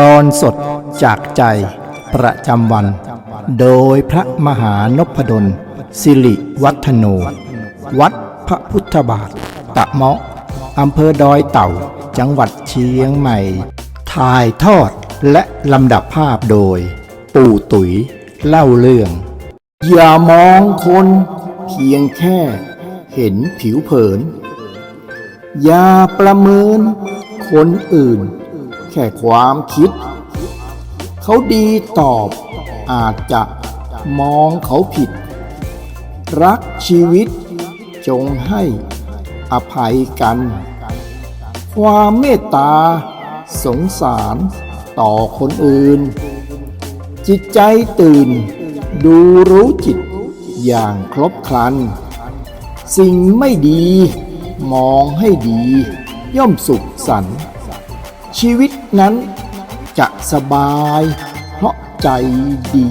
ตอนสดจากใจประจำวัน โดยพระมหานพดล สิริวัฒโน วัดพระพุทธบาท ตะเมาะอำเภอดอยเต่า จังหวัดเชียงใหม่ ถ่ายทอดและลำดับภาพโดย ปู่ตุ๋ยเล่าเรื่อง อย่ามองคนเพียงแค่เห็นผิวเผิน อย่าประเมินคนอื่น ค่ความคิด เขาดีตอบอาจจะมองเขาผิด รักชีวิตจงให้อภัยกัน ความเมตตาสงสารต่อคนอื่น จิตใจตื่นดูรู้จิตอย่างครบครัน สิ่งไม่ดีมองให้ดี ย่อมสุขสันต์ ชีวิตนั้นจะสบายเพราะใจดี